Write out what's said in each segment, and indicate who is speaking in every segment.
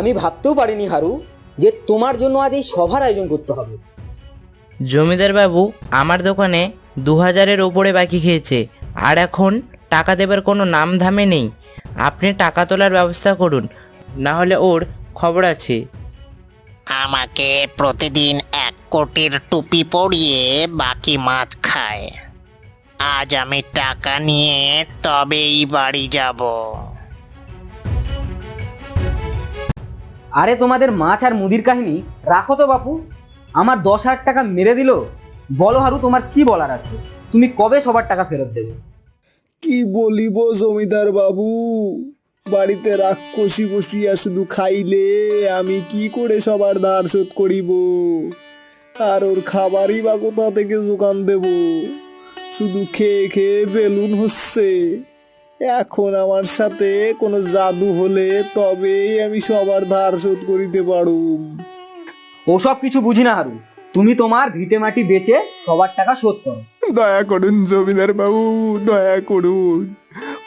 Speaker 1: আমি ভাবতেও পারিনি হারু যে তোমার জন্য আজ এই সভার আয়োজন করতে হবে।
Speaker 2: জমিদার বাবু আমার দোকানে দু হাজারের ওপরে বাকি খেয়েছে। আর এখন টাকা দেবার কোনো নাম ধামে নেই। আপনি টাকা তোলার ব্যবস্থা করুন না হলে ওর খবর আছে।
Speaker 3: আমাকে প্রতিদিন এক কোটির টুপি পরিয়ে বাকি মাছ খায়। আজ আমি টাকা নিয়ে তবেই বাড়ি যাব।
Speaker 1: আরে তোমাদের মাছ আর মুদির কাহিনী রাখো তো বাপু। আমার দশ হাজার টাকা মেরে দিল। বলো হারু, তোমার কি বলার আছে? তুমি কবে সবার টাকা ফেরত দেবে?
Speaker 4: কি বলিব জমিদার বাবু? বাড়িতে রাক্ষসী বসিয়া শুধু খাইলে আমি কি করে সবার ধার শোধ করিব? আর ওর খাবারই বা কোথা থেকে যোগান দেব? শুধু খেয়ে খেয়ে বেলুন হচ্ছে। এখন আমার সাথে কোনো জাদু হলে তবেই আমি সবার ধার শোধ করিতে পারুম।
Speaker 1: ওসব কিছু বুঝি না হারু। তুমি তোমার ভিটে মাটি বেচে সবার টাকা শোধ করো।
Speaker 4: দয়া করুন জমিদার বাবু দয়া করুন।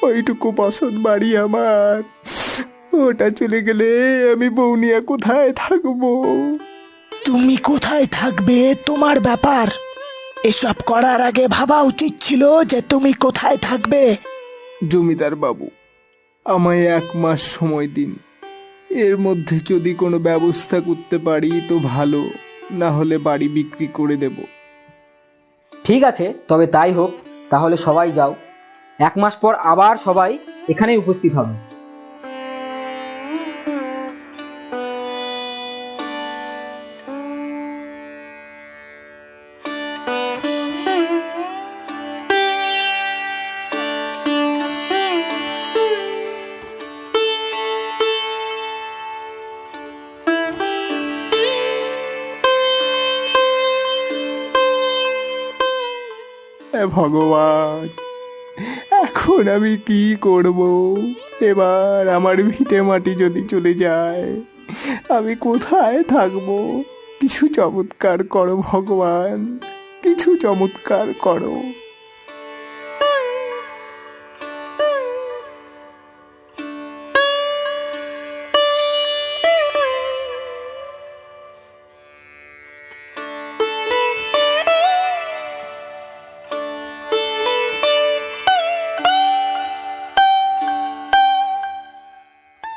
Speaker 4: ওইটুকু বসত বাড়ি আমার। ওটা চলে গেলে আমি বৌনিয়া কোথায় থাকব?
Speaker 5: তুমি কোথায় থাকবে তোমার ব্যাপার? এসব করার আগে ভাবা উচিত ছিল যে তুমি কোথায় থাকবে।
Speaker 4: জমিদার বাবু, আমায় এক মাস সময় দিন। এর মধ্যে যদি কোনো ব্যবস্থা করতে পারি তো ভালো, না হলে বাড়ি বিক্রি করে দেব।
Speaker 1: ঠিক আছে, তবে তাই হোক, তাহলে সবাই যাও। এক মাস পর আবার সবাই এখানেই উপস্থিত হবে।
Speaker 4: ভগবান। এখন আমি কি করব? এবার আমার ভিটে মাটি যদি চলে যায়, আমি কোথায় থাকব? কিছু চমৎকার করো ভগবান, কিছু চমৎকার করো।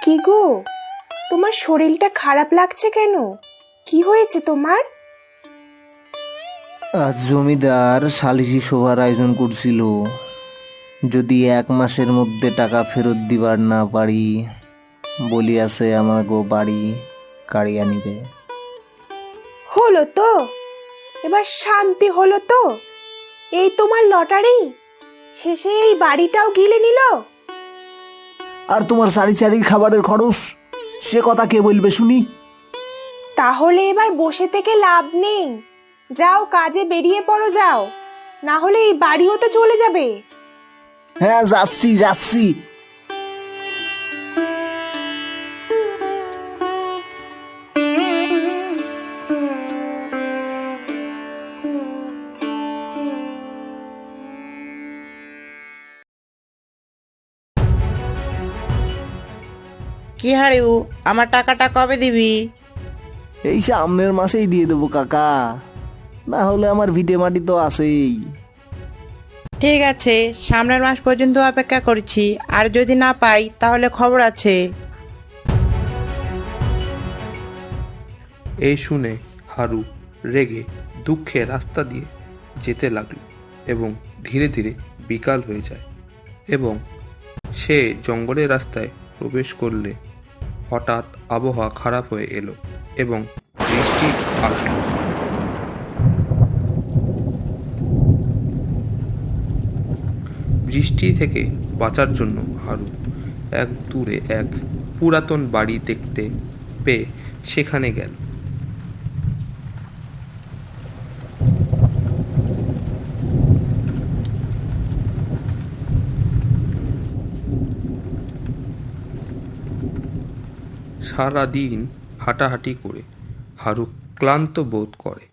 Speaker 6: কি গো? তোমার শরীরটা খারাপ লাগছে কেন? কি হয়েছে তোমার?
Speaker 7: আজ জমিদার সালিশি সভার আয়োজন করছিল। যদি এক মাসের মধ্যে টাকা ফেরত দিবার না পারি বলিয়াছে আমার গো বাড়ি কাড়িয়া নিবে।
Speaker 6: হলো তো? এবার শান্তি হলো তো? এই তোমার লটারি? শেষে এই বাড়িটাও গিলে নিল?
Speaker 7: আর তোমার সারি সারি খাবারের খরচ? সে কথা কে বলবে শুনি?
Speaker 6: তাহলে এবার বসে থেকে লাভ নেই। যাও কাজে বেরিয়ে পড়ো যাও। না হলে এই বাড়িও তো চলে যাবে।
Speaker 7: হ্যাঁ যাচ্ছি যাচ্ছি।
Speaker 2: কি হারিউ আমার টাকাটা কবে দিবি?
Speaker 7: এই সামনের মাসেই দিয়ে দেবো কাকা। না হলে আমার ভিটে মাটি তো আছেই।
Speaker 2: ঠিক আছে সামনের মাস পর্যন্ত অপেক্ষা করছি। আর যদি না পাই তাহলে খবর আছে।
Speaker 8: এই শুনে হারু রেগে দুঃখে রাস্তা দিয়ে যেতে লাগল এবং ধীরে ধীরে বিকাল হয়ে যায় এবং সে জঙ্গলের রাস্তায় প্রবেশ করলে হঠাৎ আবহাওয়া খারাপ হয়ে এলো এবং বৃষ্টি আসলো বৃষ্টি থেকে বাঁচার জন্য হারু এক দূরে এক পুরাতন বাড়ি দেখতে পেয়ে সেখানে গেল। সারা দিন হাঁটাহাঁটি করে হারু ক্লান্ত বোধ করে।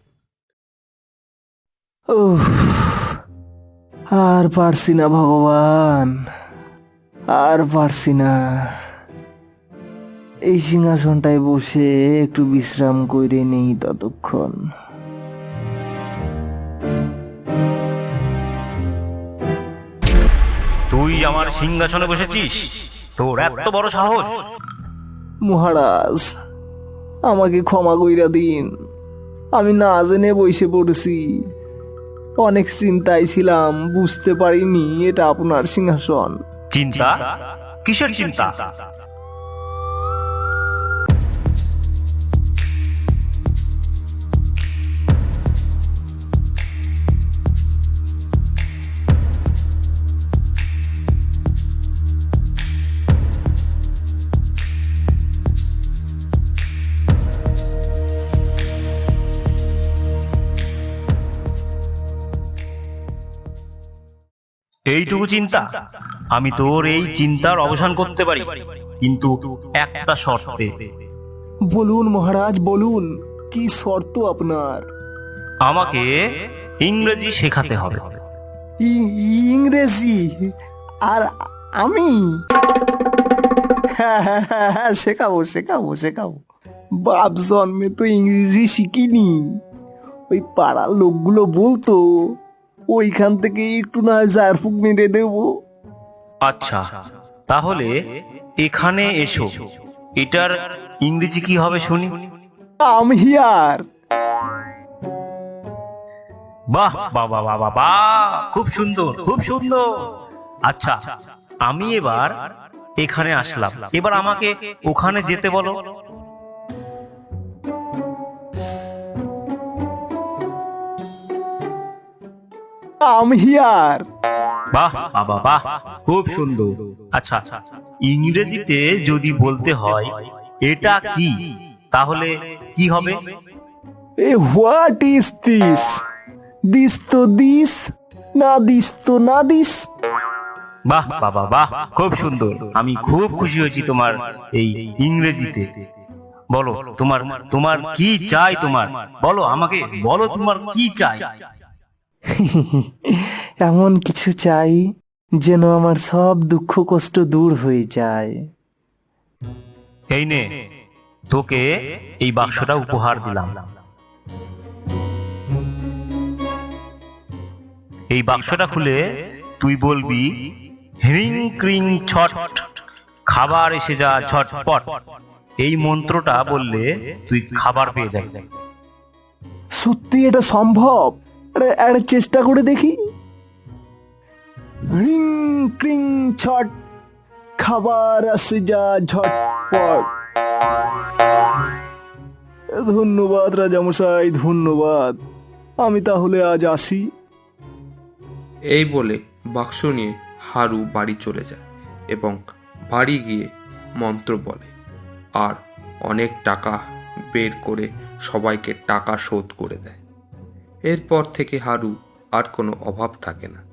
Speaker 7: আর পারছি না ভগবান আর পারছি না।
Speaker 4: এই সিংহাসনটায় বসে একটু বিশ্রাম করে নেই ততক্ষণ।
Speaker 9: তুই আমার সিংহাসনে বসেছিস? তোর এত বড় সাহস।
Speaker 4: মহারাজ, আমাকে ক্ষমা কইরা দিন। আমি না জেনে বসে পড়েছি। অনেক চিন্তায় ছিলাম, বুঝতে পারিনি এটা আপনার সিংহাসন।
Speaker 9: চিন্তা? কিসের চিন্তা? এইটুকু চিন্তা। আমি তোর এই চিন্তার অবসান করতে পারি কিন্তু একটা শর্তে।
Speaker 4: বলুন মহারাজ বলুন কি শর্ত আপনার?
Speaker 9: আমাকে ইংরেজি শেখাতে হবে।
Speaker 4: ই- ইংরেজি? আর আমি? হ্যাঁ হ্যাঁ হ্যাঁ হ্যাঁ শেখাবো শেখাবো শেখাবো। বাপ জন্মে তো ইংরেজি শিখিনি। ওই পাড়ার লোকগুলো বলতো ওইখান থেকে একটু না জারফুক মেরে দেবো।
Speaker 9: আচ্ছা তাহলে এখানে এসো। এটার ইংরেজি কি হবে শুনি?
Speaker 4: Am here.
Speaker 9: বাহ বাহ বাহ বাহ বাহ বাহ খুব সুন্দর খুব সুন্দর। আচ্ছা আমি এবার এখানে আসলাম। এবার আমাকে ওখানে যেতে বলো।
Speaker 4: আম হিয়ার
Speaker 9: বাহ বাবা বাহ খুব সুন্দর। আচ্ছা ইংরেজিতে যদি বলতে হয় এটা কি? তাহলে কি হবে?
Speaker 4: A what is this this তো দিস না দিস তো না দিস
Speaker 9: বাহ বাবা বাহ খুব সুন্দর। আমি খুব খুশি হয়েছি তোমার এই ইংরেজিতে। বলো তোমার তোমার কি চাই তোমার? বলো আমাকে বলো তোমার কি চাই।
Speaker 4: এমন কিছু চাই যেন আমার সব দুঃখ কষ্ট দূর হয়ে যায়।
Speaker 9: এই নে তোকে এই বাক্সটা উপহার দিলাম। এই বাক্সটা খুলে তুই বলবি হ্রিং ক্রিং ছট খাবার এসে যা ঝটপট। এই মন্ত্রটা বললে তুই খাবার পেয়ে যাবি।
Speaker 4: সত্যি এটা সম্ভব? আরে আরে চেষ্টা করে দেখি। রিং ক্রিং ছট খাবার আসে যা ঝটপট। ধন্যবাদ রাজামশাই ধন্যবাদ। আমি তাহলে আজ আসি।
Speaker 8: এই বলে বাক্স নিয়ে হারু বাড়ি চলে যায় এবং বাড়ি গিয়ে মন্ত্র বলে। আর অনেক টাকা বের করে সবাইকে টাকা শোধ করে দেয়। এরপর থেকে হারু আর কোনো অভাব থাকে না।